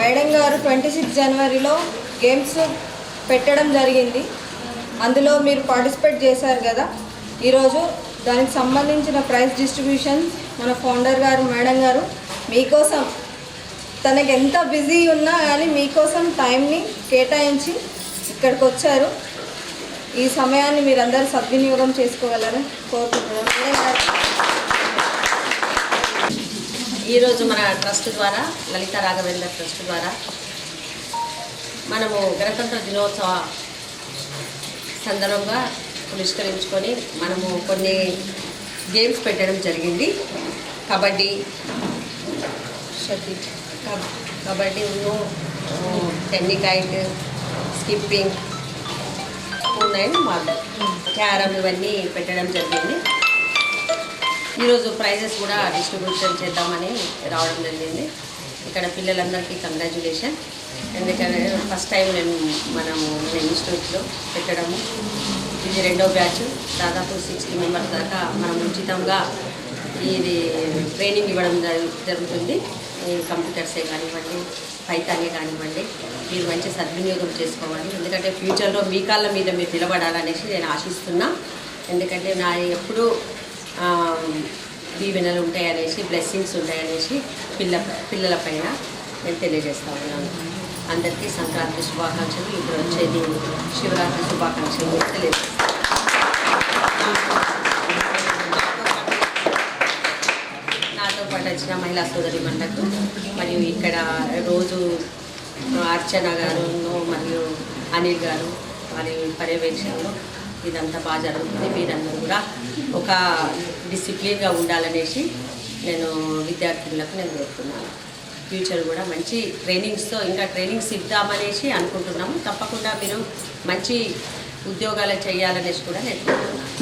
Madam గారు twenty six జనవరిలో games పెట్టడం జరిగింది. అందులో మీరు పార్టిసిపేట్ చేశారు కదా. ఈరోజు దానికి సంబంధించిన ప్రైజ్ డిస్ట్రిబ్యూషన్ మన ఫౌండర్ గారు మేడం గారు మీకోసం తనకి ఎంత బిజీ ఉన్నా కానీ మీకోసం టైంని కేటాయించి ఇక్కడికి వచ్చారు. ఈ సమయాన్ని మీరందరూ సద్వినియోగం చేసుకోగలరని కోరుకుంటున్నాను. ఈరోజు మన ట్రస్ట్ ద్వారా లలిత రాఘవేంద్ర ట్రస్ట్ ద్వారా మనము గణతంత్ర దినోత్సవ సందర్భంగా పురస్కరించుకొని మనము కొన్ని గేమ్స్ పెట్టడం జరిగింది. కబడ్డీ షటిల్ కబ్- కబడ్డీ ఉన్ను టెన్నికైట్ స్కిప్పింగ్ ఉన్నాయి మార్బల్ క్యారమ్ ఇవన్నీ పెట్టడం జరిగింది. ఈరోజు ప్రైజెస్ కూడా డిస్ట్రిబ్యూషన్ చేద్దామని రావడం జరిగింది. ఇక్కడ పిల్లలందరికీ కంగ్రాచులేషన్. ఎందుకంటే ఫస్ట్ టైం నేను మనము మన ఇన్స్టిట్యూట్లో పెట్టడము. ఇది రెండో బ్యాచ్. దాదాపు సిక్స్టీ మెంబర్స్ దాకా మనం ఉచితంగా ఇది ట్రైనింగ్ ఇవ్వడం జరుగుతుంది. ఈ కంప్యూటర్సే కానివ్వండి పైతానే కానివ్వండి మీరు మంచి సద్వినియోగం చేసుకోవాలి. ఎందుకంటే ఫ్యూచర్లో మీ కాళ్ళ మీద మీరు నిలబడాలనేసి నేను ఆశిస్తున్నా. ఎందుకంటే నా ఎప్పుడూ దీవెనలు ఉంటాయనేసి బ్లెస్సింగ్స్ ఉంటాయనేసి పిల్ల పిల్లల పైన నేను తెలియజేస్తా ఉన్నాను. అందరికీ సంక్రాంతి శుభాకాంక్షలు. ఇప్పుడు వచ్చేది శివరాత్రి శుభాకాంక్షలు తెలియజేస్తాను. నాతో పాటు వచ్చిన మహిళా సోదరి మండకు మరియు ఇక్కడ రోజు అర్చన గారు మరియు అనిల్ గారు మరియు పర్యవేక్షణలో ఇదంతా బాగా జరుగుతుంది. మీరందరూ కూడా ఒక డిసిప్లిన్గా ఉండాలనేసి నేను విద్యార్థులకు నేను కోరుతున్నాను. ఫ్యూచర్ కూడా మంచి ట్రైనింగ్స్తో ఇంకా ట్రైనింగ్స్ ఇద్దామనేసి అనుకుంటున్నాము. తప్పకుండా మీరు మంచి ఉద్యోగాలు చేయాలనేసి కూడా నేను కోరుతున్నాను.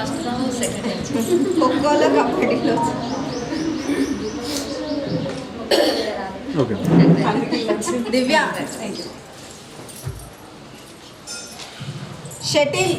ఫస్ట్ సెకండ్ ఖోఖోలో కబడ్డీలో okay Divya. Shuttle.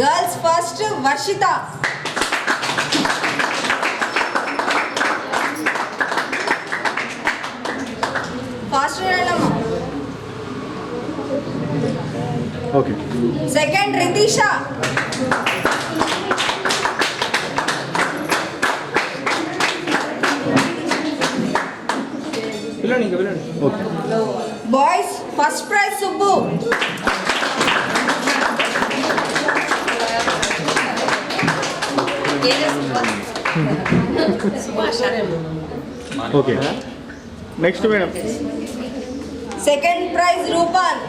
Girls first Varshitha. Fast okay second Ritisha. Okay next madam second prize రూపాన్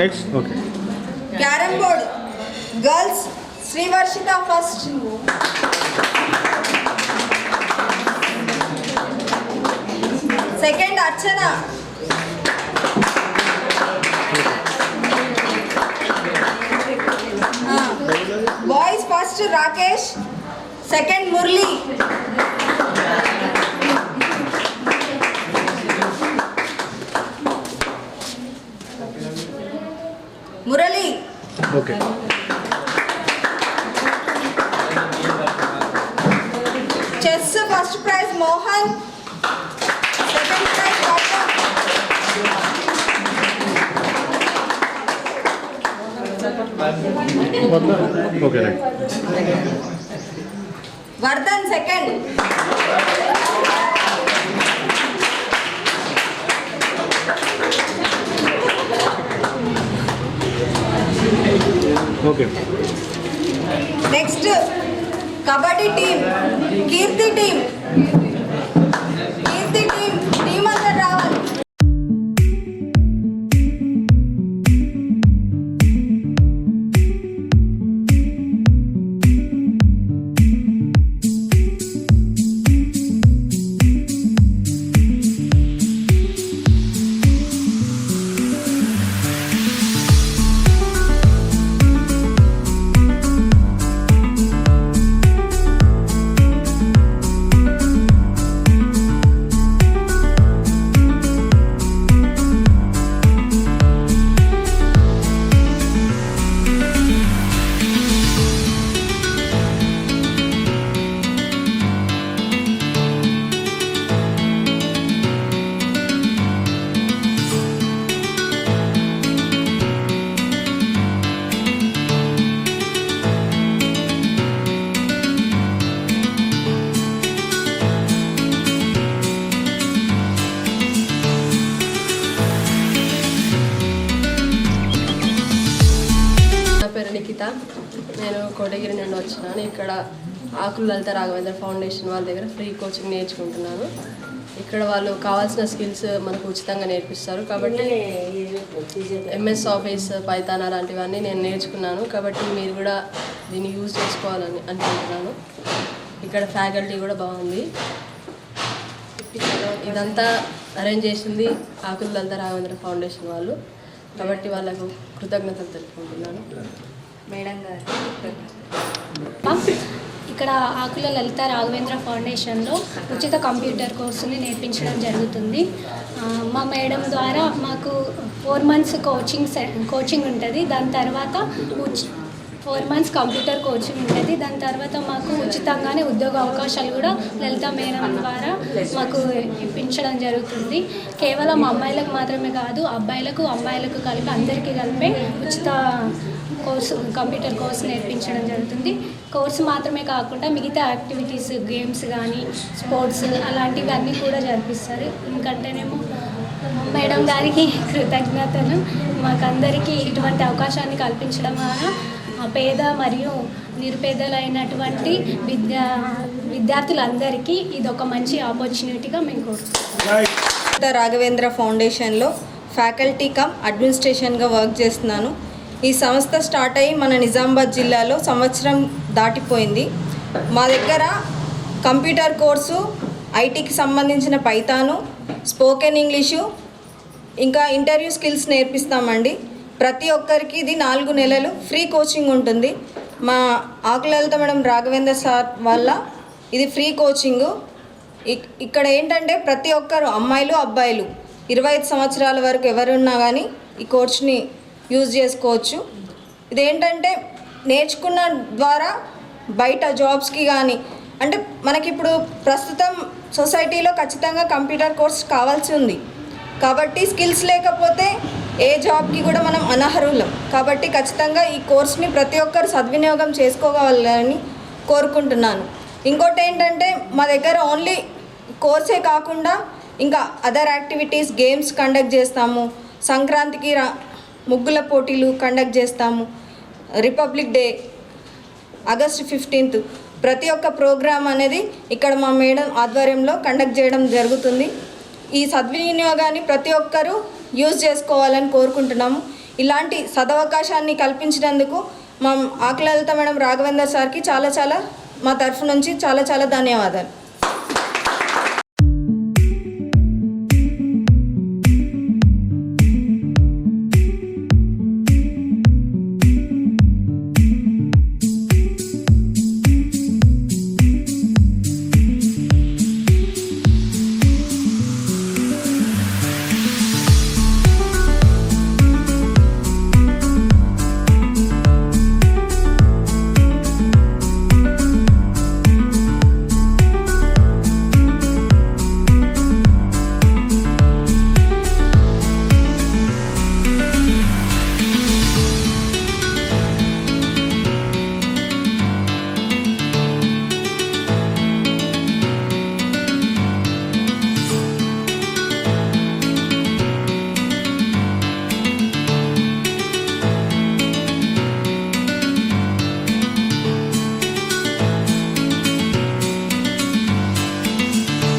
next okay carrom board girls Srivarshitha first second Archana first Rakesh second Murali Murali chess first prize Mohan okay right Vardhan second okay next kabaddi team Keerthi team Kotagiri నుండి వచ్చినాను. ఇక్కడ ఆకులు లలిత Raghavendra foundation వాళ్ళ దగ్గర free coaching నేర్చుకుంటున్నాను. ఇక్కడ వాళ్ళు కావాల్సిన స్కిల్స్ మనకు ఉచితంగా నేర్పిస్తారు. కాబట్టి ఎంఎస్ ఆఫీస్ పైతాన్ అలాంటివన్నీ నేను నేర్చుకున్నాను. కాబట్టి మీరు కూడా దీన్ని యూజ్ చేసుకోవాలని అనుకుంటున్నాను. ఇక్కడ ఫ్యాకల్టీ కూడా బాగుంది. ఇదంతా అరేంజ్ చేసింది ఆకులు లలిత రాఘవేంద్ర ఫౌండేషన్ వాళ్ళు. కాబట్టి వాళ్ళకు కృతజ్ఞతలు తెలుపుకుంటున్నాను. మేడం గారు. ఇక్కడ ఆకుల లలిత రాఘవేంద్ర ఫౌండేషన్లో ఉచిత కంప్యూటర్ కోర్సుని నేర్పించడం జరుగుతుంది. మా మేడం ద్వారా మాకు ఫోర్ మంత్స్ కోచింగ్ సె- కోచింగ్ ఉంటుంది. దాని తర్వాత ఉచి ఫోర్ మంత్స్ కంప్యూటర్ కోచింగ్ ఉంటుంది. దాని తర్వాత మాకు ఉచితంగానే ఉద్యోగ అవకాశాలు కూడా లలిత మేడం ద్వారా మాకు ఇప్పించడం జరుగుతుంది. కేవలం అమ్మాయిలకు మాత్రమే కాదు అబ్బాయిలకు అమ్మాయిలకు కలిపి అందరికీ కలిపి ఉచిత కోర్సు కంప్యూటర్ కోర్సు నేర్పించడం జరుగుతుంది. కోర్సు మాత్రమే కాకుండా మిగతా యాక్టివిటీస్ గేమ్స్ కానీ స్పోర్ట్స్ అలాంటివి అన్నీ కూడా జరిపిస్తారు. ఇంకంటేనేమో మేడం గారికి కృతజ్ఞతలు. మాకందరికీ ఇటువంటి అవకాశాన్ని కల్పించడం వలన పేద మరియు నిరుపేదలైనటువంటి విద్యా విద్యార్థులందరికీ ఇది ఒక మంచి ఆపర్చునిటీగా మేము కోరుతున్నాం రాఘవేంద్ర ఫౌండేషన్లో ఫ్యాకల్టీ కమ్ అడ్మినిస్ట్రేషన్గా వర్క్ చేస్తున్నాను. ఈ సంస్థ స్టార్ట్ అయ్యి మన నిజామాబాద్ జిల్లాలో సంవత్సరం దాటిపోయింది. మా దగ్గర కంప్యూటర్ కోర్సు ఐటీకి సంబంధించిన పైతాను స్పోకెన్ ఇంగ్లీషు ఇంకా ఇంటర్వ్యూ స్కిల్స్ నేర్పిస్తామండి. ప్రతి ఒక్కరికి ఇది నాలుగు నెలలు ఫ్రీ కోచింగ్ ఉంటుంది. మా ఆకులలిత మేడం రాఘవేంద్ర సార్ వల్ల ఇది ఫ్రీ కోచింగు. ఇక్- ఇక్కడ ఏంటంటే ప్రతి ఒక్కరు అమ్మాయిలు అబ్బాయిలు ఇరవై ఐదు సంవత్సరాల వరకు ఎవరున్నా కానీ ఈ కోర్స్ని యూజ్ చేసుకోవచ్చు. ఇదేంటంటే నేర్చుకున్న ద్వారా బయట జాబ్స్కి కానీ అంటే మనకిప్పుడు ప్రస్తుతం సొసైటీలో ఖచ్చితంగా కంప్యూటర్ కోర్స్ కావాల్సి ఉంది. కాబట్టి స్కిల్స్ లేకపోతే ఏ జాబ్కి కూడా మనం అనర్హులం. కాబట్టి ఖచ్చితంగా ఈ కోర్స్ని ప్రతి ఒక్కరు సద్వినియోగం చేసుకోవాలని కోరుకుంటున్నాను. ఇంకోటి ఏంటంటే మా దగ్గర ఓన్లీ కోర్సే కాకుండా ఇంకా అదర్ యాక్టివిటీస్ గేమ్స్ కండక్ట్ చేస్తాము. సంక్రాంతికి రా ముగ్గుల పోటీలు కండక్ట్ చేస్తాము. Republic day August fifteenth. ప్రతి ఒక్క ప్రోగ్రామ్ అనేది ఇక్కడ మా మేడం ఆధ్వర్యంలో కండక్ట్ చేయడం జరుగుతుంది. ఈ సద్వినియోగాన్ని ప్రతి ఒక్కరూ యూజ్ చేసుకోవాలని కోరుకుంటున్నాము. ఇలాంటి సదవకాశాన్ని కల్పించినందుకు మా ఆకులలిత మేడం రాఘవేందర్ సార్కి చాలా చాలా మా తరఫు నుంచి చాలా చాలా ధన్యవాదాలు.